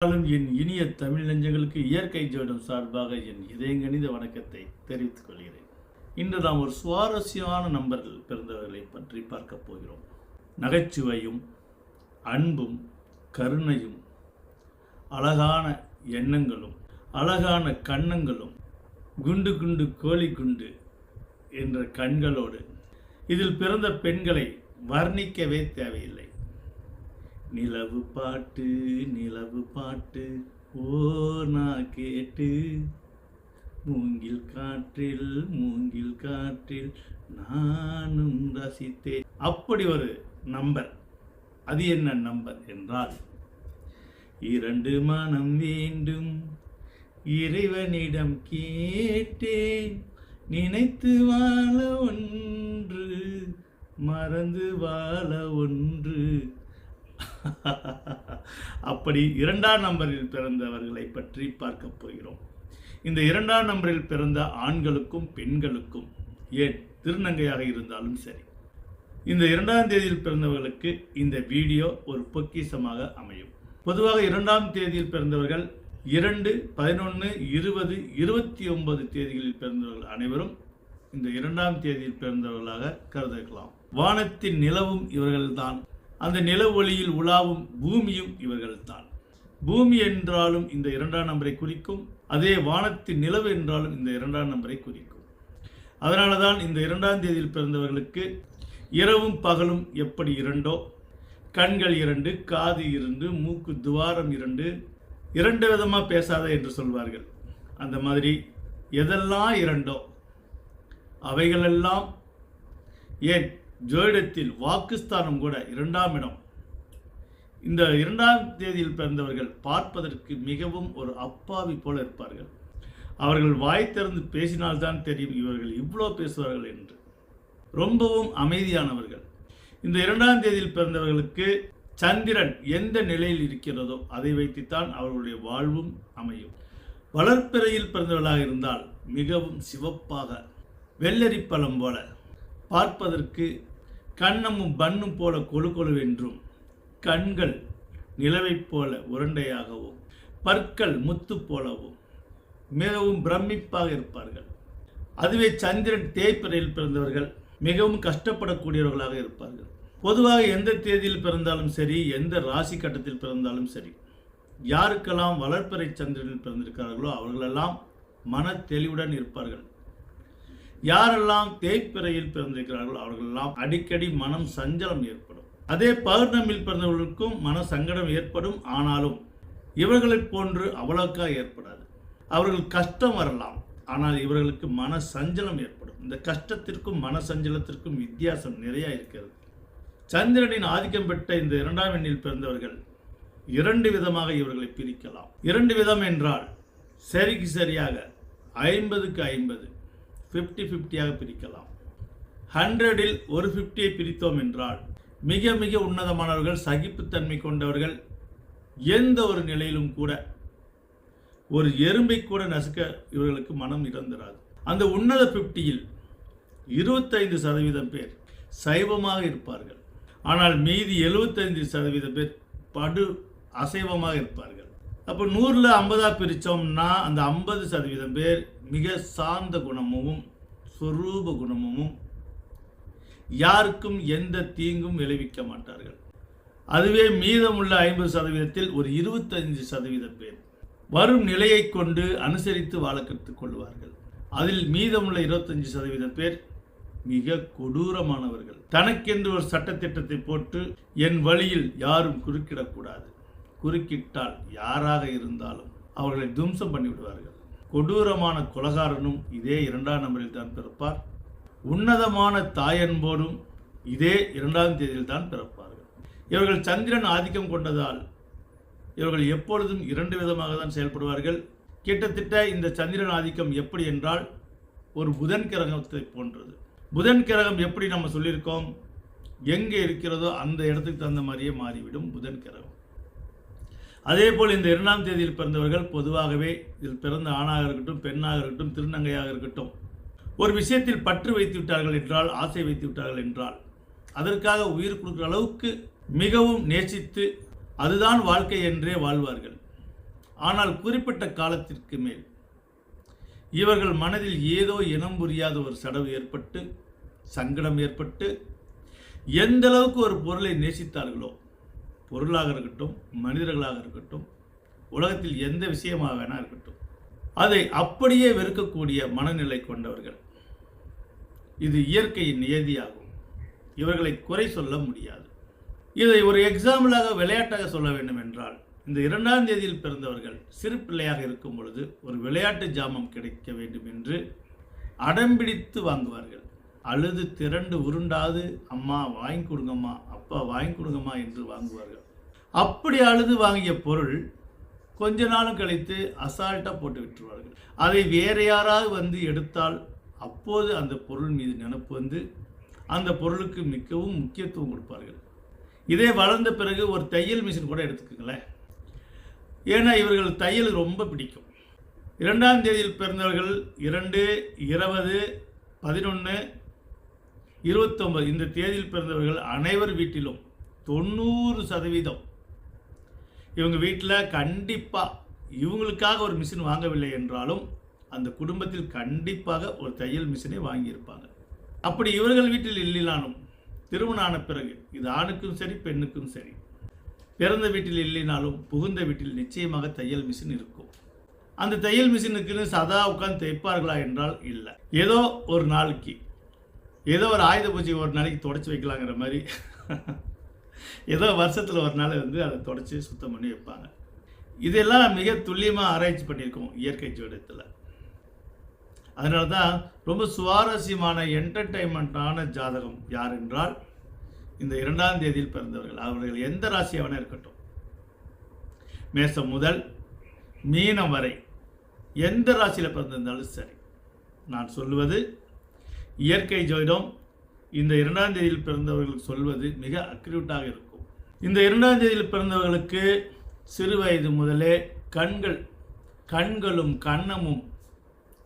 இருந்தாலும் என் இனிய தமிழ் நெஞ்சங்களுக்கு இயற்கை ஜோடம் சார்பாக என் இதயங்கணித வணக்கத்தை தெரிவித்துக் கொள்கிறேன். இன்று நாம் ஒரு சுவாரஸ்யமான நம்பர்கள் பிறந்தவர்களை பற்றி பார்க்க போகிறோம். நகைச்சுவையும் அன்பும் கருணையும் அழகான எண்ணங்களும் அழகான கண்ணங்களும் குண்டு குண்டு கோழி குண்டு என்ற கண்களோடு இதில் பிறந்த பெண்களை வர்ணிக்கவே தேவையில்லை. நிலவு பாட்டு நிலவு பாட்டு ஓ நான் கேட்டு. மூங்கில் காற்றில் மூங்கில் காற்றில் நானும் ரசித்தேன். அப்படி ஒரு நம்பர். அது என்ன நம்பர் என்றால் இரண்டு மனம் வேண்டும் இறைவனிடம் கேட்டேன். நினைத்து வாழ ஒன்று மறந்து வாழ ஒன்று. அப்படி இரண்டாம் நம்பரில் பிறந்தவர்களை பற்றி பார்க்க போகிறோம். இந்த இரண்டாம் நம்பரில் பிறந்த ஆண்களுக்கும் பெண்களுக்கும் ஏன் திருநங்கையாக இருந்தாலும் சரி. இந்த இரண்டாம் தேதியில் பிறந்தவர்களுக்கு இந்த வீடியோ ஒரு பொக்கிஷமாக அமையும். பொதுவாக இரண்டாம் தேதியில் பிறந்தவர்கள் இரண்டு பதினொன்று இருபது இருபத்தி ஒன்பது தேதிகளில் பிறந்தவர்கள் அனைவரும் இந்த இரண்டாம் தேதியில் பிறந்தவர்களாக கருதலாம். வானத்தின் நிலவும் இவர்கள்தான். அந்த நில ஒளியில் உலாவும் பூமியும் இவர்கள்தான். பூமி என்றாலும் இந்த இரண்டாம் நம்பரை குறிக்கும் அதே வானத்தின் நிலவு என்றாலும் இந்த இரண்டாம் நம்பரை குறிக்கும். அதனால தான் இந்த இரண்டாம் தேதியில் பிறந்தவர்களுக்கு இரவும் பகலும் எப்படி இரண்டோ? கண்கள் இரண்டு காது இரண்டு மூக்கு துவாரம் இரண்டு இரண்டு விதமாக பேசாத என்று சொல்வார்கள். அந்த மாதிரி எதெல்லாம் இரண்டோ? அவைகளெல்லாம் ஏன் ஜோதிடத்தில் வாக்குஸ்தானம் கூட இரண்டாம் இடம். இந்த இரண்டாம் தேதியில் பிறந்தவர்கள் பார்ப்பதற்கு மிகவும் ஒரு அப்பாவி போல இருப்பார்கள். அவர்கள் வாய் திறந்து பேசினால்தான் தெரியும் இவர்கள் இவ்வளோ பேசுவார்கள் என்று. ரொம்பவும் அமைதியானவர்கள். இந்த இரண்டாம் தேதியில் பிறந்தவர்களுக்கு சந்திரன் எந்த நிலையில் இருக்கிறதோ அதை வைத்துத்தான் அவர்களுடைய வாழ்வும் அமையும். வளர்ப்பிறையில் பிறந்தவர்களாக இருந்தால் மிகவும் சிவப்பாக வெள்ளரி பழம் போல பார்ப்பதற்கு கண்ணமும் பண்ணும் போல கொழு கொழுவென்றும் கண்கள் நிலவைப் போல உருண்டையாகவும் பற்கள் முத்து போலவும் மிகவும் பிரமிப்பாக இருப்பார்கள். அதுவே சந்திரன் தேய்ப்பிறையில் பிறந்தவர்கள் மிகவும் கஷ்டப்படக்கூடியவர்களாக இருப்பார்கள். பொதுவாக எந்த தேதியில் பிறந்தாலும் சரி எந்த ராசி கட்டத்தில் பிறந்தாலும் சரி யாருக்கெல்லாம் வளர்ப்பறை சந்திரனில் பிறந்திருக்கிறார்களோ அவர்களெல்லாம் மன தெளிவுடன் இருப்பார்கள். யாரெல்லாம் தேய்ப்பிறையில் பிறந்திருக்கிறார்களோ அவர்களெல்லாம் அடிக்கடி மனம் சஞ்சலம் ஏற்படும். அதே பௌர்ணமியில் பிறந்தவர்களுக்கும் மன சங்கடம் ஏற்படும். ஆனாலும் இவர்களைப் போன்று அவ்வளோக்கா ஏற்படாது. அவர்கள் கஷ்டம் வரலாம். ஆனால் இவர்களுக்கு மன சஞ்சலம் ஏற்படும். இந்த கஷ்டத்திற்கும் மன சஞ்சலத்திற்கும் வித்தியாசம் நிறைய இருக்கிறது. சந்திரனின் ஆதிக்கம் பெற்ற இந்த இரண்டாம் எண்ணில் பிறந்தவர்கள் இரண்டு விதமாக இவர்களை பிரிக்கலாம். இரண்டு விதம் என்றால் சரிக்கு சரியாக ஐம்பதுக்கு ஐம்பது ஃபிஃப்டி ஃபிஃப்டியாக பிரிக்கலாம். ஹண்ட்ரடில் ஒரு ஃபிஃப்டியை பிரித்தோம் என்றால் மிக மிக உன்னதமானவர்கள் சகிப்புத்தன்மை கொண்டவர்கள் எந்த ஒரு நிலையிலும் கூட ஒரு எறும்பை கூட நசுக்க இவர்களுக்கு மனம் இறந்துராது அந்த உன்னத பிப்டியில் இருபத்தைந்து சதவீதம் பேர் சைவமாக இருப்பார்கள். ஆனால் மீதி எழுபத்தைந்து சதவீதம் பேர் படு அசைவமாக இருப்பார்கள். அப்போ நூறில் ஐம்பதாக பிரித்தோம்னா அந்த ஐம்பது சதவீதம் பேர் மிக சார்ந்த குணமும் சொரூப குணமும் யாருக்கும் எந்த தீங்கும் விளைவிக்க மாட்டார்கள். அதுவே மீதமுள்ள ஐம்பது சதவீதத்தில் ஒரு இருபத்தஞ்சு சதவீதம் பேர் வரும் நிலையை கொண்டு அனுசரித்து வாழ கற்றுக் கொள்வார்கள். அதில் மீதமுள்ள இருபத்தஞ்சு சதவீதம் பேர் மிக கொடூரமானவர்கள். தனக்கென்று ஒரு சட்டத்திட்டத்தை போட்டு என் வழியில் யாரும் குறுக்கிடக்கூடாது. குறுக்கிட்டால் யாராக இருந்தாலும் அவர்களை தும்சம் பண்ணிவிடுவார்கள். கொடூரமான கொலகாரனும் இதே இரண்டாம் நம்பரில் தான் பிறப்பார். உன்னதமான தாயன்போடும் இதே இரண்டாம் தேதியில் தான் பிறப்பார்கள். இவர்கள் சந்திரன் ஆதிக்கம் கொண்டதால் இவர்கள் எப்பொழுதும் இரண்டு விதமாக தான் செயல்படுவார்கள். கிட்டத்தட்ட இந்த சந்திரன் ஆதிக்கம் எப்படி என்றால் ஒரு புதன் கிரகத்தை போன்றது. புதன் கிரகம் எப்படி நம்ம சொல்லியிருக்கோம்? எங்கே இருக்கிறதோ அந்த இடத்துக்கு தகுந்த மாதிரியே மாறிவிடும் புதன் கிரகம். அதே போல் இந்த இரண்டாம் தேதியில் பிறந்தவர்கள் பொதுவாகவே இதில் பிறந்த ஆணாக இருக்கட்டும் பெண்ணாக இருக்கட்டும் திருநங்கையாக இருக்கட்டும் ஒரு விஷயத்தில் பற்று வைத்து விட்டார்கள் என்றால் ஆசை வைத்து விட்டார்கள் என்றால் அதற்காக உயிர் கொடுக்குற அளவுக்கு மிகவும் நேசித்து அதுதான் வாழ்க்கை என்றே வாழ்வார்கள். ஆனால் குறிப்பிட்ட காலத்திற்கு மேல் இவர்கள் மனதில் ஏதோ இனம் புரியாத ஒரு சடவு ஏற்பட்டு சங்கடம் ஏற்பட்டு எந்த அளவுக்கு ஒரு பொருளை நேசித்தார்களோ பொருளாக இருக்கட்டும் மனிதர்களாக இருக்கட்டும் உலகத்தில் எந்த விஷயமாக வேணா இருக்கட்டும் அதை அப்படியே வெறுக்கக்கூடிய மனநிலை கொண்டவர்கள். இது இயற்கையின் நியதியாகும். இவர்களை குறை சொல்ல முடியாது. இதை ஒரு எக்ஸாம்பிளாக விளையாட்டாக சொல்ல வேண்டும் என்றால் இந்த இரண்டாம் தேதியில் பிறந்தவர்கள் சிறு பிள்ளையாக இருக்கும் பொழுது ஒரு விளையாட்டு ஜாமம் கிடைக்க வேண்டும் என்று அடம்பிடித்து வாங்குவார்கள். அழுது திரண்டு உருண்டாது அம்மா வாங்கி கொடுங்கம்மா அப்பா வாங்கி கொடுங்கம்மா என்று வாங்குவார்கள். அப்படி அழுது வாங்கிய பொருள் கொஞ்ச நாளும் கழித்து அசால்ட்டாக போட்டு விட்டுருவார்கள். அதை வேறு யாராவது வந்து எடுத்தால் அப்போது அந்த பொருள் மீது நினப்பு வந்து அந்த பொருளுக்கு மிகவும் முக்கியத்துவம் கொடுப்பார்கள். இதே வளர்ந்த பிறகு ஒரு தையல் மிஷின் கூட எடுத்துக்கோங்களேன். ஏன்னா இவர்கள் தையல் ரொம்ப பிடிக்கும். இரண்டாம் தேதியில் பிறந்தவர்கள் இரண்டு இருபது பதினொன்று இருபத்தொம்பது இந்த தேதியில் பிறந்தவர்கள் அனைவர் வீட்டிலும் தொண்ணூறு சதவீதம் இவங்க வீட்டில் கண்டிப்பாக இவங்களுக்காக ஒரு மிஷின் வாங்கவில்லை என்றாலும் அந்த குடும்பத்தில் கண்டிப்பாக ஒரு தையல் மிஷினை வாங்கியிருப்பாங்க. அப்படி இவர்கள் வீட்டில் இல்லைனாலும் திருமணம் ஆன பிறகு இது ஆணுக்கும் சரி பெண்ணுக்கும் சரி. பிறந்த வீட்டில் இல்லைனாலும் புகுந்த வீட்டில் நிச்சயமாக தையல் மிஷின் இருக்கும். அந்த தையல் மிஷினுக்குன்னு சதா உட்காந்து தைப்பார்களா என்றால் இல்லை. ஏதோ ஒரு நாளைக்கு ஏதோ ஒரு ஆயுத பூஜை ஒரு நாளைக்கு தொடச்சி வைக்கலாங்கிற மாதிரி. ஏதோ வருஷத்தில் ஒரு நாள் வந்து அதை தொடச்சி சுத்தம் பண்ணி வைப்பாங்க. இதெல்லாம் மிக துல்லியமாக ஆராய்ச்சி பண்ணியிருக்கோம் இயற்கை ஜோடத்தில். அதனால தான் ரொம்ப சுவாரஸ்யமான என்டர்டைன்மெண்ட்டான ஜாதகம் யார் என்றால் இந்த இரண்டாம் தேதியில் பிறந்தவர்கள். அவர்கள் எந்த ராசியாவன இருக்கட்டும். மேசம் முதல் மீனம் வரை எந்த ராசியில் பிறந்திருந்தாலும் சரி. நான் சொல்லுவது இயற்கை ஜோதிடம் இந்த இரண்டாம் தேதியில் பிறந்தவர்களுக்கு சொல்வது மிக அக்யூட்டாக இருக்கும். இந்த இரண்டாம் தேதியில் பிறந்தவர்களுக்கு சிறு வயது முதலே கண்கள் கண்களும் கண்ணமும்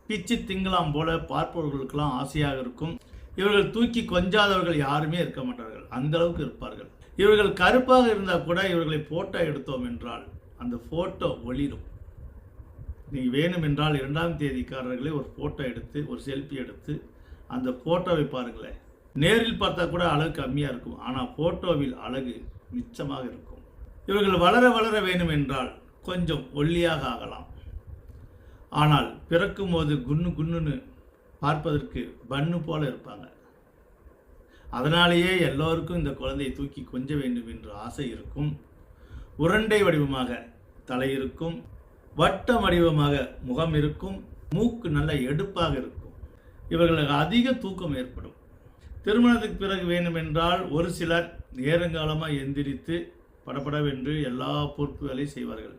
பிச்சு திங்கலாம் போல பார்ப்பவர்களுக்கெல்லாம் ஆசையாக இருக்கும். இவர்கள் தூக்கி கொஞ்சாதவர்கள் யாருமே இருக்க மாட்டார்கள். அந்த அளவுக்கு இருப்பார்கள். இவர்கள் கருப்பாக இருந்தால் கூட இவர்களை ஃபோட்டோ எடுத்தோம் என்றால் அந்த ஃபோட்டோ ஒளிரும். நீங்கள் வேணுமென்றால் இரண்டாம் தேதிக்காரர்களே ஒரு ஃபோட்டோ எடுத்து ஒரு செல்ஃபி எடுத்து அந்த ஃபோட்டோவை பாருங்களேன். நேரில் பார்த்தா கூட அழகு கம்மியாக இருக்கும். ஆனால் ஃபோட்டோவில் அழகு மிச்சமாக இருக்கும். இவர்கள் வளர வளர வேணும் என்றால் கொஞ்சம் ஒல்லியாக ஆகலாம். ஆனால் பிறக்கும் போது குன்னு குன்னுன்னு பார்ப்பதற்கு பன்னு போல இருப்பாங்க. அதனாலேயே எல்லோருக்கும் இந்த குழந்தையை தூக்கி கொஞ்ச வேண்டும் என்று ஆசை இருக்கும். உருண்டை வடிவமாக தலை இருக்கும். வட்ட வடிவமாக முகம் இருக்கும். மூக்கு நல்ல எடுப்பாக இருக்கும். இவர்களுக்கு அதிக தூக்கம் ஏற்படும். திருமணத்துக்கு பிறகு வேண்டுமென்றால் ஒரு சிலர் நேரங்காலமாக எந்திரித்து படபடவென்று எல்லா பொறுப்புகளையும் செய்வார்கள்.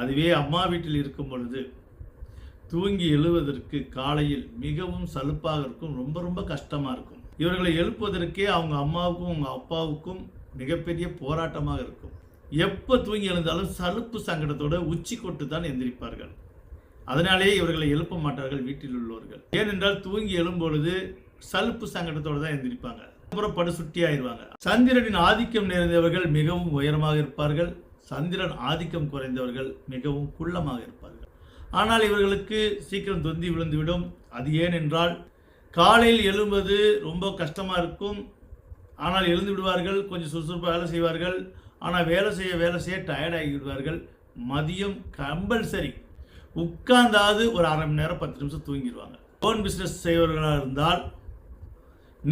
அதுவே அம்மா வீட்டில் இருக்கும் பொழுது தூங்கி எழுவதற்கு காலையில் மிகவும் சலுப்பாக இருக்கும் ரொம்ப ரொம்ப கஷ்டமாக இருக்கும். இவர்களை எழுப்பதற்கே அவங்க அம்மாவுக்கும் அவங்க அப்பாவுக்கும் மிகப்பெரிய போராட்டமாக இருக்கும். எப்போ தூங்கி எழுந்தாலும் சலுப்பு சங்கடத்தோடு உச்சி கொட்டு தான் எந்திரிப்பார்கள். அதனாலேயே இவர்களை எழுப்ப மாட்டார்கள் வீட்டில் உள்ளவர்கள். ஏனென்றால் தூங்கி எழும்பொழுது சலுப்பு சங்கடத்தோடு தான் எழுந்திருப்பாங்க அப்புறம் படுசுட்டி ஆயிடுவாங்க. சந்திரனின் ஆதிக்கம் நிறைந்தவர்கள் மிகவும் உயரமாக இருப்பார்கள். சந்திரன் ஆதிக்கம் குறைந்தவர்கள் மிகவும் குள்ளமாக இருப்பார்கள். ஆனால் இவர்களுக்கு சீக்கிரம் தொந்தி விழுந்துவிடும். அது ஏனென்றால் காலையில் எழும்பது ரொம்ப கஷ்டமாக இருக்கும். ஆனால் எழுந்து விடுவார்கள் கொஞ்சம் சுறுசுறுப்பாக வேலை செய்வார்கள். ஆனால் வேலை செய்ய வேலை செய்ய டயர்டாகி விடுவார்கள். மதியம் கம்பல்சரி உட்கார்ந்தாவது ஒரு அரை மணி நேரம் பத்து நிமிஷம் தூங்கிடுவாங்க. ஓன் பிஸ்னஸ் செய்வர்களாக இருந்தால்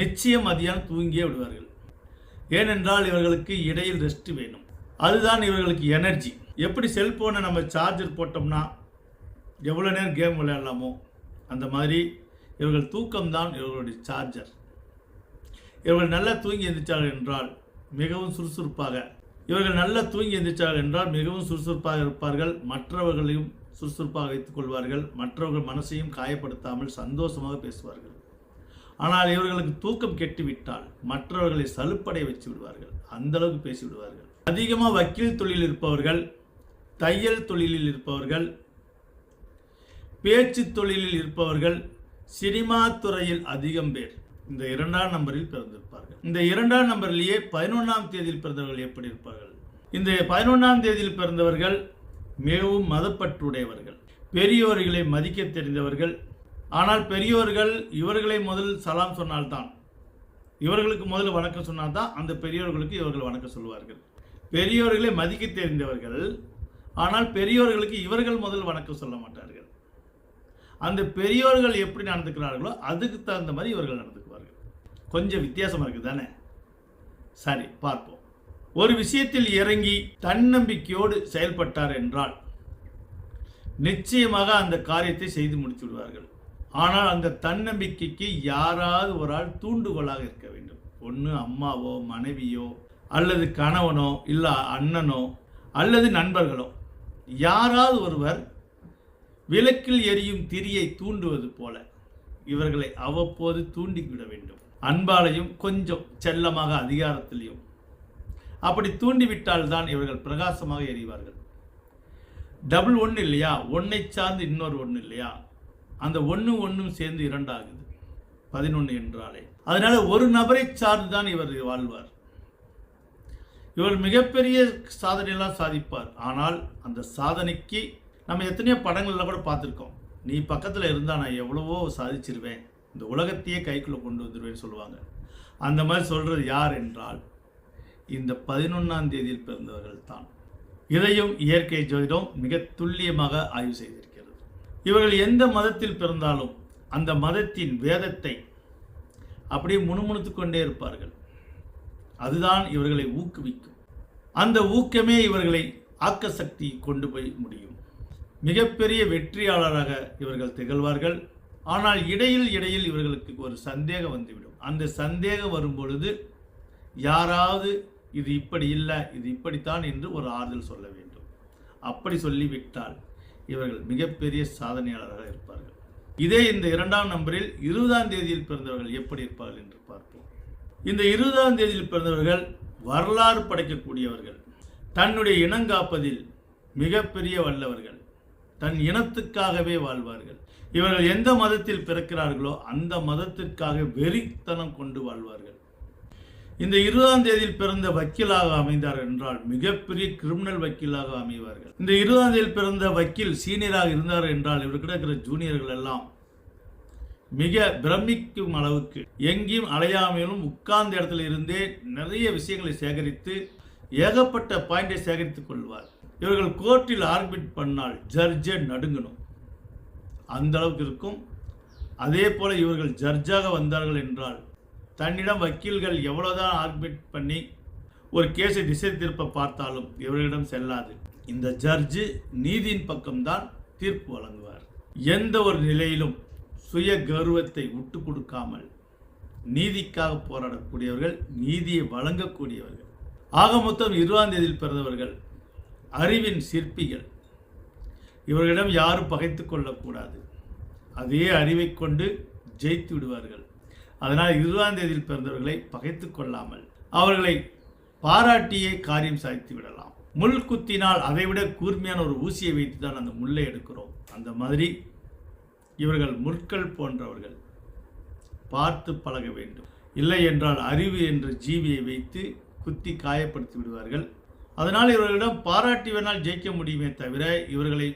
நிச்சயம் மதியானம் தூங்கியே விடுவார்கள். ஏனென்றால் இவர்களுக்கு இடையில் ரெஸ்ட் வேணும். அதுதான் இவர்களுக்கு எனர்ஜி எப்படி செல்ஃபோனை நம்ம சார்ஜர் போட்டோம்னா எவ்வளோ நேரம் கேம் விளையாடலாமோ அந்த மாதிரி இவர்கள் தூக்கம்தான் இவர்களுடைய சார்ஜர் இவர்கள் நல்லா தூங்கி எந்திரிச்சார்கள் என்றால் மிகவும் சுறுசுறுப்பாக. இவர்கள் நல்லா தூங்கி எந்திரிச்சார்கள் என்றால் மிகவும் சுறுசுறுப்பாக இருப்பார்கள். மற்றவர்களையும் சுறுசுறுப்பாக வைத்துக் கொள்வார்கள். மற்றவர்கள் மனசையும் காயப்படுத்தாமல் சந்தோஷமாக பேசுவார்கள். ஆனால் இவர்களுக்கு தூக்கம் கெட்டுவிட்டால் மற்றவர்களை சலுப்படை வச்சு விடுவார்கள். அந்த அளவுக்கு பேசி விடுவார்கள். அதிகமாக வக்கீல் தொழில் இருப்பவர்கள் தையல் தொழிலில் இருப்பவர்கள் பேச்சு தொழிலில் இருப்பவர்கள் சினிமா துறையில் அதிகம் பேர் இந்த இரண்டாம் நம்பரில் பிறந்திருப்பார்கள். இந்த இரண்டாம் நம்பரிலேயே பதினொன்றாம் தேதியில் பிறந்தவர்கள் எப்படி இருப்பார்கள்? இந்த பதினொன்றாம் தேதியில் பிறந்தவர்கள் மிகவும் மதப்பற்றுடையவர்கள். பெரியோர்களை மதிக்க தெரிந்தவர்கள் ஆனால் பெரியோர்கள் இவர்களை முதல் சலாம் சொன்னால்தான். இவர்களுக்கு முதல்ல வணக்கம் சொன்னால்தான் அந்த பெரியோர்களுக்கு இவர்கள் வணக்கம் சொல்வார்கள் பெரியோர்களை மதிக்க தெரிந்தவர்கள் ஆனால் பெரியோர்களுக்கு இவர்கள் முதல் வணக்கம் சொல்ல மாட்டார்கள். அந்த பெரியோர்கள் எப்படி நடந்துக்கிறார்களோ அதுக்கு தகுந்த மாதிரி இவர்கள் நடந்துக்குவார்கள். கொஞ்சம் வித்தியாசமாக இருக்குது தானே? சரி பார்ப்போம். ஒரு விஷயத்தில் இறங்கி தன்னம்பிக்கையோடு செயல்பட்டார் என்றால் நிச்சயமாக அந்த காரியத்தை செய்து முடித்து விடுவார்கள். ஆனால் அந்த தன்னம்பிக்கைக்கு யாராவது ஒரு ஆள் தூண்டுகோலாக இருக்க வேண்டும். ஒன்று அம்மாவோ மனைவியோ அல்லது கணவனோ இல்லை அண்ணனோ அல்லது நண்பர்களோ. யாராவது ஒருவர் விளக்கில் எரியும் திரியை தூண்டுவது போல இவர்களை அவ்வப்போது தூண்டிவிட வேண்டும். அன்பாலையும் கொஞ்சம் செல்லமாக அதிகாரத்திலையும். அப்படி தூண்டிவிட்டால் தான் இவர்கள் பிரகாசமாக எறிவார்கள் டபுள் ஒன்று இல்லையா? ஒன்றை சார்ந்து இன்னொரு ஒன்று இல்லையா? அந்த ஒன்று ஒன்றும் சேர்ந்து இரண்டாகுது. பதினொன்று என்றாலே. அதனால ஒரு நபரை சார்ந்து தான் இவர் வாழ்வார். இவர் மிகப்பெரிய சாதனையெல்லாம் சாதிப்பார். ஆனால் அந்த சாதனைக்கு நம்ம எத்தனையோ படங்களில் கூட பார்த்துருக்கோம். நீ பக்கத்தில் இருந்தால் நான் எவ்வளவோ சாதிச்சிருவேன். இந்த உலகத்தையே கைக்குள்ளே கொண்டு வந்துடுவேன்னு சொல்லுவாங்க. அந்த மாதிரி சொல்கிறது யார் என்றால் இந்த பதினொன்றாம் தேதியில் பிறந்தவர்கள் தான். இதையும் இயற்கை ஜோதிடம் மிக துல்லியமாக ஆய்வு செய்திருக்கிறார் இவர்கள் எந்த மதத்தில் பிறந்தாலும் அந்த மதத்தின் வேதத்தை அப்படியே முணுமுணுத்து கொண்டே இருப்பார்கள். அதுதான் இவர்களை ஊக்குவிக்கும். அந்த ஊக்கமே இவர்களை ஆக்க சக்தி கொண்டு போய் முடியும். மிகப்பெரிய வெற்றியாளராக இவர்கள் திகழ்வார்கள். ஆனால் இடையில் இடையில் இவர்களுக்கு ஒரு சந்தேகம் வந்துவிடும். அந்த சந்தேகம் வரும் பொழுது யாராவது இது இப்படி இல்லை இது இப்படித்தான் என்று ஒரு ஆறுதல் சொல்ல வேண்டும். அப்படி சொல்லிவிட்டால் இவர்கள் மிகப்பெரிய சாதனையாளராக இருப்பார்கள். இதே இந்த இரண்டாம் நம்பரில் இருபதாம் தேதியில் பிறந்தவர்கள் எப்படி இருப்பார்கள் என்று பார்ப்போம். இந்த இருபதாம் தேதியில் பிறந்தவர்கள் வரலாறு படைக்கக்கூடியவர்கள். தன்னுடைய இனங்காப்பதில் மிகப்பெரிய வல்லவர்கள். தன் இனத்துக்காகவே வாழ்வார்கள். இவர்கள் எந்த மதத்தில் பிறக்கிறார்களோ அந்த மதத்திற்காக வெறித்தனம் கொண்டு வாழ்வார்கள். இந்த இருபதாம் தேதியில் பிறந்த வக்கீலாக அமைந்தார் என்றால் மிகப்பெரிய கிரிமினல் வக்கீலாக அமைவார்கள். இந்த இருபதாம் தேதியில் பிறந்த வக்கீல் சீனியராக இருந்தார் என்றால் இவர் இருக்கிற ஜூனியர்கள் எல்லாம் மிக பிரமிக்கும் அளவுக்கு எங்கேயும் அலையாமையிலும் உட்கார்ந்த இடத்துல இருந்தே நிறைய விஷயங்களை சேகரித்து ஏகப்பட்ட பாயிண்டை சேகரித்துக் கொள்வார். இவர்கள் கோர்ட்டில் ஆர்பிட் பண்ணால் ஜட்ஜே நடுங்கணும். அந்த அளவுக்கு இருக்கும். அதே போல இவர்கள் ஜட்ஜாக வந்தார்கள் என்றால் தன்னிடம் வக்கீல்கள் எவ்வளோதான் ஆர்பிட் பண்ணி ஒரு கேஸை திசை திருப்ப பார்த்தாலும் இவர்களிடம் செல்லாது. இந்த ஜட்ஜு நீதியின் பக்கம்தான் தீர்ப்பு வழங்குவார். எந்த ஒரு நிலையிலும் சுய கௌரவத்தை விட்டு கொடுக்காமல் நீதிக்காக போராடக்கூடியவர்கள் நீதியை வழங்கக்கூடியவர்கள். ஆக மொத்தம் இருபதாம் தேதியில் பிறந்தவர்கள் அறிவின் சிற்பிகள். இவர்களிடம் யாரும் பகைத்து கொள்ளக்கூடாது. அதே அறிவை கொண்டு ஜெயித்து விடுவார்கள். அதனால் இருபதாம் தேதியில் பிறந்தவர்களை பகைத்து கொள்ளாமல் அவர்களை பாராட்டியே காரியம் சாதித்து விடலாம். முள் குத்தினால் அதைவிட கூர்மையான ஒரு ஊசியை வைத்து தான் அந்த முல்லை எடுக்கிறோம். அந்த மாதிரி இவர்கள் முற்கள் போன்றவர்கள் பார்த்து பழக வேண்டும். இல்லை என்றால் அறிவு என்ற ஜீவியை வைத்து குத்தி காயப்படுத்தி விடுவார்கள். அதனால் இவர்களிடம் பாராட்டி வேணால் ஜெயிக்க முடியுமே தவிர இவர்களை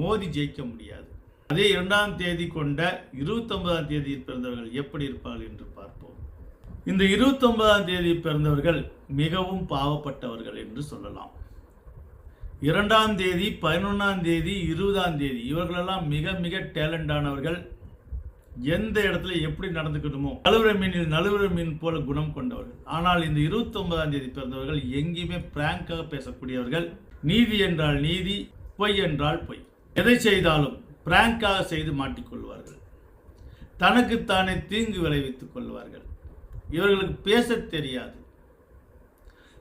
மோதி ஜெயிக்க முடியாது. அதே இரண்டாம் தேதி கொண்ட இருபத்தொன்பதாம் தேதி பிறந்தவர்கள் எப்படி இருப்பார்கள் என்று பார்ப்போம். இந்த இருபத்தொன்பதாம் தேதி பிறந்தவர்கள் மிகவும் பாவப்பட்டவர்கள் என்று சொல்லலாம். இரண்டாம் தேதி பதினொன்றாம் தேதி இருபதாம் தேதி இவர்களெல்லாம் மிக மிக டேலண்டானவர்கள். எந்த இடத்துல எப்படி நடந்துக்கணுமோ நழுவுற மீனில் நழுவுற மீன் போல குணம் கொண்டவர்கள். ஆனால் இந்த இருபத்தி ஒன்பதாம் தேதி பிறந்தவர்கள் எங்கேயுமே பிராங்காக பேசக்கூடியவர்கள். நீதி என்றால் நீதி பொய் என்றால் பொய். எதை செய்தாலும் பிராங்காக செய்து மாட்டிக்கொள்வார்கள். தனக்குத்தானே தீங்கு விளைவித்துக் கொள்வார்கள். இவர்களுக்கு பேச தெரியாது.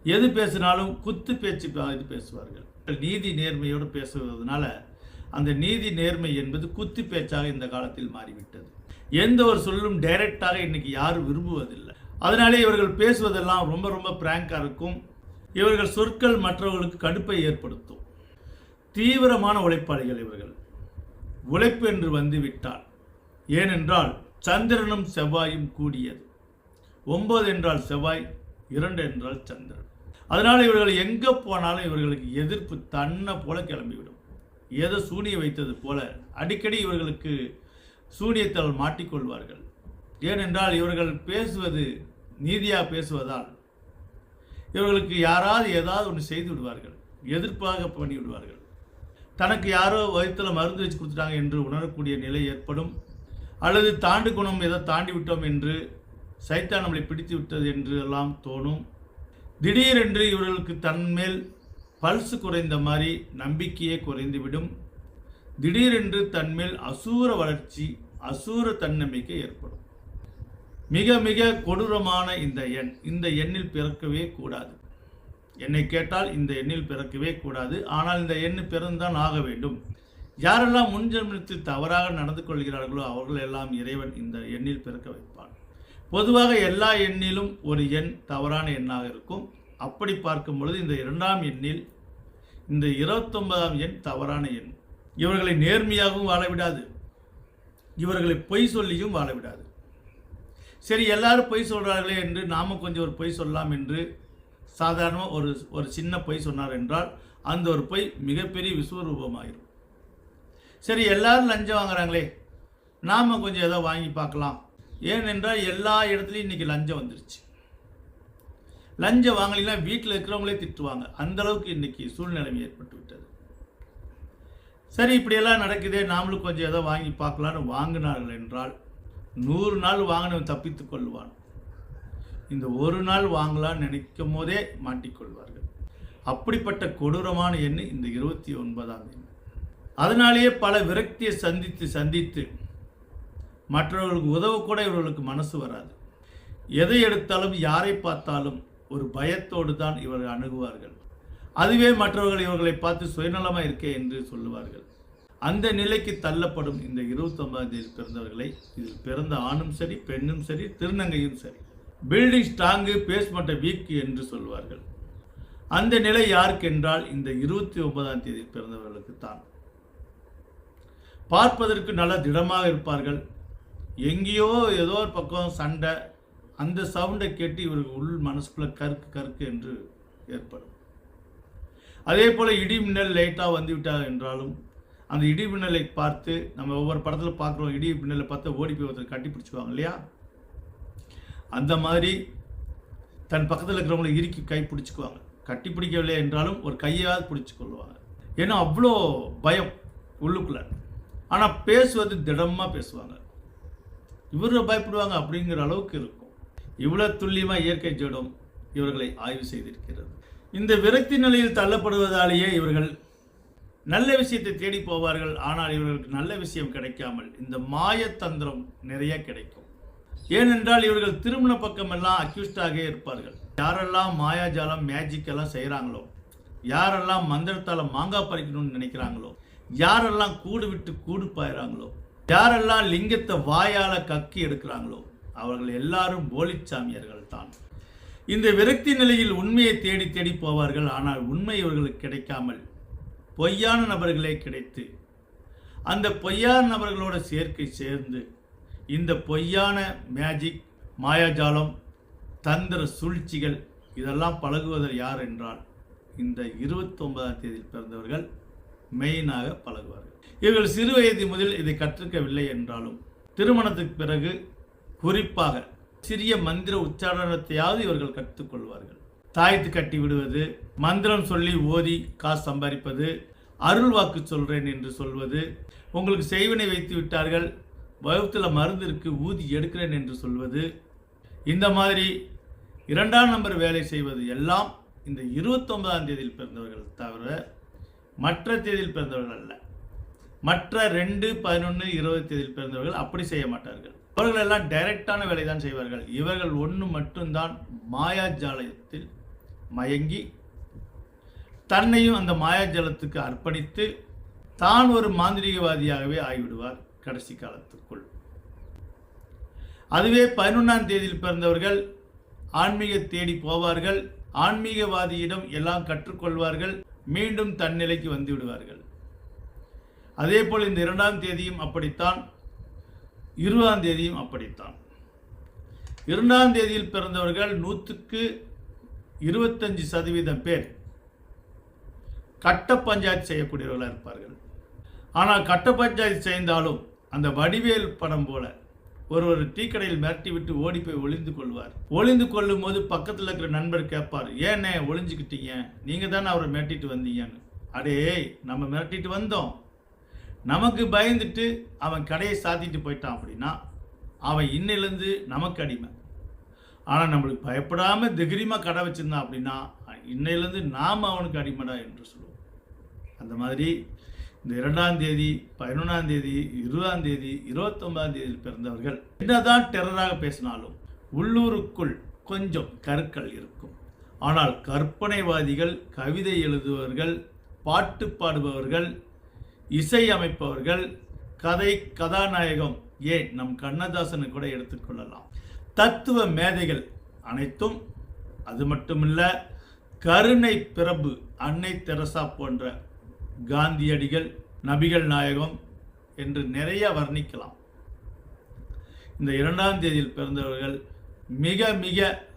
எது பேசினாலும் குத்து பேச்சு இது பேசுவார்கள். நீதி நேர்மையோடு பேசுவதனால அந்த நீதி நேர்மை என்பது குத்து பேச்சாக இந்த காலத்தில் மாறிவிட்டது. எந்த ஒரு சொல்லும் டைரக்டாக இன்னைக்கு யாரும் விரும்புவதில்லை. அதனாலே இவர்கள் பேசுவதெல்லாம் ரொம்ப ரொம்ப பிராங்காக இருக்கும். இவர்கள் சொற்கள் மற்றவர்களுக்கு கடுப்பை ஏற்படுத்தும். தீவிரமான உழைப்பாளிகள் இவர்கள். உழைப்பு என்று வந்துவிட்டால் ஏனென்றால் சந்திரனும் செவ்வாயும் கூடியது. ஒன்பது என்றால் செவ்வாய் இரண்டு என்றால் சந்திரன். அதனால் இவர்கள் எங்கே போனாலும் இவர்களுக்கு எதிர்ப்பு தன்னை போல கிளம்பிவிடும். ஏதோ சூனிய வைத்தது போல அடிக்கடி இவர்களுக்கு சூனியத்தால் மாட்டிக்கொள்வார்கள். ஏனென்றால் இவர்கள் பேசுவது நீதியாக பேசுவதால் இவர்களுக்கு யாராவது ஏதாவது ஒன்று செய்து விடுவார்கள். எதிர்ப்பாக பண்ணி விடுவார்கள் தனக்கு யாரோ வயிற்றில் மருந்து வச்சு கொடுத்துட்டாங்க என்று உணரக்கூடிய நிலை ஏற்படும். அல்லது தாண்டு குணம் எதை தாண்டி விட்டோம் என்று சைத்தான் நம்மளை பிடித்து விட்டது என்று எல்லாம் தோணும். திடீரென்று இவர்களுக்கு தன்மேல் பல்ஸ் குறைந்த மாதிரி நம்பிக்கையே குறைந்துவிடும். திடீரென்று தன்மேல் அசூர வளர்ச்சி அசூர தன்னம்பிக்கை ஏற்படும். மிக மிக கொடூரமான இந்த எண். இந்த எண்ணில் பிறக்கவே கூடாது. என்னை கேட்டால் இந்த எண்ணில் பிறக்கவே கூடாது. ஆனால் இந்த எண்ணு பிறந்தான் ஆக வேண்டும். யாரெல்லாம் முன்ஜென்மத்தில் தவறாக நடந்து கொள்கிறார்களோ அவர்கள் எல்லாம் இறைவன் இந்த எண்ணில் பிறக்க வைப்பான். பொதுவாக எல்லா எண்ணிலும் ஒரு எண் தவறான எண்ணாக இருக்கும். அப்படி பார்க்கும் பொழுது இந்த இரண்டாம் எண்ணில் இந்த இருபத்தொன்பதாம் எண் தவறான எண். இவர்களை நேர்மையாகவும் வாழ விடாது. இவர்களை பொய் சொல்லியும் வாழவிடாது சரி எல்லாரும் பொய் சொல்கிறார்களே என்று நாம கொஞ்சம் ஒரு பொய் சொல்லலாம் என்று சாதாரணமாக ஒரு ஒரு சின்ன பொய் சொன்னார் என்றால் அந்த ஒரு பொய் மிகப்பெரிய விஸ்வரூபமாயிரும். சரி எல்லாரும் லஞ்சம் வாங்குறாங்களே நாம் கொஞ்சம் ஏதோ வாங்கி பார்க்கலாம். ஏனென்றால் எல்லா இடத்துலையும் இன்றைக்கி லஞ்சம் வந்துருச்சு. லஞ்சம் வாங்கலைன்னா வீட்டில் இருக்கிறவங்களே திட்டுவாங்க. அந்த அளவுக்கு இன்றைக்கி சூழ்நிலை ஏற்பட்டு விட்டது. சரி இப்படியெல்லாம் நடக்குதே நாமளும் கொஞ்சம் ஏதோ வாங்கி பார்க்கலான்னு வாங்கினார்கள் என்றால் நூறு நாள் வாங்கினவன் தப்பித்து கொள்வான். இந்த ஒரு நாள் வாங்கலாம்னு நினைக்கும் போதே மாட்டிக்கொள்வார்கள். அப்படிப்பட்ட கொடூரமான எண்ணு இந்த இருபத்தி ஒன்பதாம் எண் அதனாலேயே பல விரக்தியை சந்தித்து சந்தித்து மற்றவர்களுக்கு உதவக்கூட இவர்களுக்கு மனசு வராது. எதை எடுத்தாலும் யாரை பார்த்தாலும் ஒரு பயத்தோடு தான் இவர்கள் அணுகுவார்கள். அதுவே மற்றவர்கள் இவர்களை பார்த்து சுயநலமாக இருக்கே என்று சொல்லுவார்கள். அந்த நிலைக்கு தள்ளப்படும் இந்த இருபத்தொன்பதாம் தேதி பிறந்தவர்களை இதில் பிறந்த ஆணும் சரி பெண்ணும் சரி திருநங்கையும் சரி. பில்டிங் ஸ்ட்ராங்கு பேஸ்மெண்ட்டை வீக் என்று சொல்வார்கள். அந்த நிலை யாருக்கென்றால் இந்த இருபத்தி ஒன்பதாம் தேதி பிறந்தவர்களுக்கு தான் பார்ப்பதற்கு நல்ல திடமாக இருப்பார்கள். எங்கேயோ ஏதோ ஒரு பக்கம் சண்டை அந்த சவுண்டை கேட்டு இவருக்கு உள் மனசுக்குள்ள கருக்கு கருக்கு என்று ஏற்படும். அதே போல் இடி மின்னல் லைட்டாக வந்து விட்டார் என்றாலும் அந்த இடி மின்னலை பார்த்து நம்ம ஒவ்வொரு படத்தில் பார்க்குறோம் இடி மின்னலை பார்த்து ஓடி போய் ஒருத்தர் கட்டி பிடிச்சிக்குவாங்க இல்லையா? அந்த மாதிரி தன் பக்கத்தில் இருக்கிறவங்களை இறுக்கி கை பிடிச்சிக்குவாங்க. கட்டி பிடிக்கவில்லை என்றாலும் ஒரு கையாவது பிடிச்சி கொள்வாங்க ஏன்னா அவ்வளோ பயம் உள்ளுக்குள்ள. ஆனால் பேசுவது திடமாக பேசுவாங்க. இவரை பயப்படுவாங்க அப்படிங்கிற அளவுக்கு இருக்கும். இவ்வளோ துல்லியமாக இயற்கை ஜோடம் இவர்களை ஆய்வு செய்திருக்கிறது. இந்த விரக்தி நிலையில் தள்ளப்படுவதாலேயே இவர்கள் நல்ல விஷயத்தை தேடி போவார்கள். ஆனால் இவர்களுக்கு நல்ல விஷயம் கிடைக்காமல் இந்த மாயத்தந்திரம் நிறைய கிடைக்கும். ஏனென்றால் இவர்கள் திருமண பக்கம் எல்லாம் அக்யூஸ்டாக இருப்பார்கள். யாரெல்லாம் மாயாஜாலம் மேஜிக் எல்லாம் செய்கிறாங்களோ யாரெல்லாம் மந்திரத்தால் மாங்காய் பறிக்கணும்னு நினைக்கிறாங்களோ யாரெல்லாம் கூடு விட்டு கூடு பாயிறாங்களோ யாரெல்லாம் லிங்கத்தை வாயால் கக்கி எடுக்கிறாங்களோ அவர்கள் எல்லாரும் போலிச்சாமியர்கள் தான். இந்த விரக்தி நிலையில் உண்மையை தேடி தேடி போவார்கள். ஆனால் உண்மை இவர்களுக்கு கிடைக்காமல் பொய்யான நபர்களே கிடைத்து அந்த பொய்யான நபர்களோட சேர்க்கை சேர்ந்து இந்த பொய்யான மேஜிக் மாயாஜாலம் தந்திர சூழ்ச்சிகள் இதெல்லாம் பழகுவதில் யார் என்றால் இந்த இருபத்தொன்பதாம் தேதியில் பிறந்தவர்கள் மெயினாக பழகுவார்கள். இவர்கள் சிறு வயது முதல் இதை கற்றுக்கவில்லை என்றாலும் திருமணத்துக்கு பிறகு குறிப்பாக சிறிய மந்திர உச்சாரணத்தையாவது இவர்கள் கற்றுக்கொள்வார்கள். தாய்த்து கட்டி விடுவது மந்திரம் சொல்லி ஓதி காசு சம்பாதிப்பது அருள் வாக்கு சொல்கிறேன் என்று சொல்வது உங்களுக்கு செய்வினை வைத்து விட்டார்கள் வகுத்தில் மருந்து இருக்கு ஊதி எடுக்கிறேன் என்று சொல்வது இந்த மாதிரி இரண்டாம் நம்பர் வேலை செய்வது எல்லாம் இந்த இருபத்தொன்பதாம் தேதியில் பிறந்தவர்கள் தவிர மற்ற தேதியில் பிறந்தவர்கள் அல்ல. மற்ற ரெண்டு பதினொன்று இருபது தேதியில் பிறந்தவர்கள் அப்படி செய்ய மாட்டார்கள். அவர்கள் எல்லாம் டைரக்டான வேலை தான் செய்வார்கள். இவர்கள் ஒன்று மட்டும்தான் மாயாஜாலயத்தில் மயங்கி தன்னையும் அந்த மாயாஜாலத்துக்கு அர்ப்பணித்து தான் ஒரு மாந்திரிகவாதியாகவே ஆகிவிடுவார். கடைசி காலத்துக்குள். அதுவே பதினொன்றாம் தேதியில் பிறந்தவர்கள் ஆன்மீக தேடி போவார்கள். ஆன்மீகவாதியிடம் எல்லாம் கற்றுக்கொள்வார்கள். மீண்டும் தன்னிலைக்கு வந்து விடுவார்கள். அதே போல் இந்த இரண்டாம் தேதியும் அப்படித்தான். இருபதாம் தேதியும் அப்படித்தான். இரண்டாம் தேதியில் பிறந்தவர்கள் நூற்றுக்கு இருபத்தஞ்சு சதவீதம் பேர் கட்ட பஞ்சாயத்து செய்யக்கூடியவர்களாக இருப்பார்கள். ஆனால் கட்ட பஞ்சாயத்து செய்தாலும் அந்த வடிவேல் படம் போல ஒரு ஒரு டீக்கடையில் மிரட்டி விட்டு ஓடி போய் ஒளிந்து கொள்வார். ஒளிந்து கொள்ளும் போது பக்கத்தில் இருக்கிற நண்பர் கேட்பார் ஏண்ணே ஒளிஞ்சுக்கிட்டீங்க. நீங்கள் தானே அவரை மிரட்டிட்டு வந்தீங்கன்னு. அடே நம்ம மிரட்டிட்டு வந்தோம். நமக்கு பயந்துட்டு அவன் கடையை சாத்திட்டு போயிட்டான் அப்படின்னா அவன் இன்னிலேருந்து நமக்கு அடிமை. ஆனால் நம்மளுக்கு பயப்படாமல் தைரியமாக கடை வச்சுருந்தான் அப்படின்னா இன்னையிலேருந்து நாம் அவனுக்கு அடிமைடா என்று சொல்லுவோம். அந்த மாதிரி இந்த இரண்டாம் தேதி பதினொன்றாம் தேதி இருபதாம் தேதி இருபத்தொன்பதாம் தேதியில் பிறந்தவர்கள் என்னதான் டெரராக பேசினாலும் உள்ளூருக்குள் கொஞ்சம் கருக்கள் இருக்கும். ஆனால் கற்பனைவாதிகள் கவிதை எழுதுபவர்கள் பாட்டு பாடுபவர்கள் இசை அமைப்பவர்கள் கதை கதாநாயகம் ஏன் நம் கண்ணதாசனை கூட எடுத்துக்கொள்ளலாம் தத்துவ மேதைகள் அனைத்தும் அது மட்டுமில்ல கருணை பிரபு அன்னை தெரசா போன்ற காந்தியடிகள் நபிகள் நாயகம் என்று நிறைய வர்ணிக்கலாம். இந்த இரண்டாம் தேதியில் பிறந்தவர்கள் மிக மிக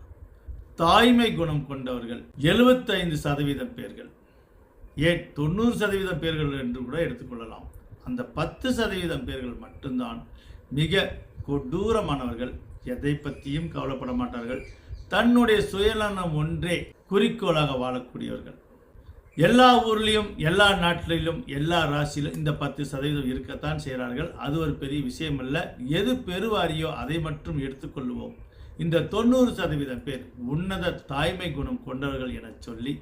தாய்மை குணம் கொண்டவர்கள் எழுபத்தைந்து சதவீதம் பேர்கள். ஏன் தொண்ணூறு சதவீதம் பேர்கள் என்று கூட எடுத்துக்கொள்ளலாம். அந்த பத்து சதவீதம் பேர்கள் மட்டும்தான் மிக கொடூரமானவர்கள் எதை பற்றியும் கவலைப்பட மாட்டார்கள். தன்னுடைய சுயநலம் ஒன்றே குறிக்கோளாக வாழக்கூடியவர்கள். எல்லா ஊர்லேயும் எல்லா நாட்டிலும் எல்லா ராசியிலும் இந்த பத்து சதவீதம் இருக்கத்தான் செய்கிறார்கள். அது ஒரு பெரிய விஷயம் அல்ல எது பெருவாரியோ அதை மட்டும் எடுத்துக்கொள்வோம். இந்த தொண்ணூறு சதவீதம் பேர் உன்னத தாய்மை குணம் கொண்டவர்கள் என சொல்லி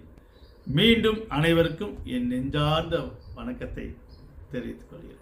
மீண்டும் அனைவருக்கும் என் நெஞ்சார்ந்த வணக்கத்தை தெரிவித்துக் கொள்கிறேன்.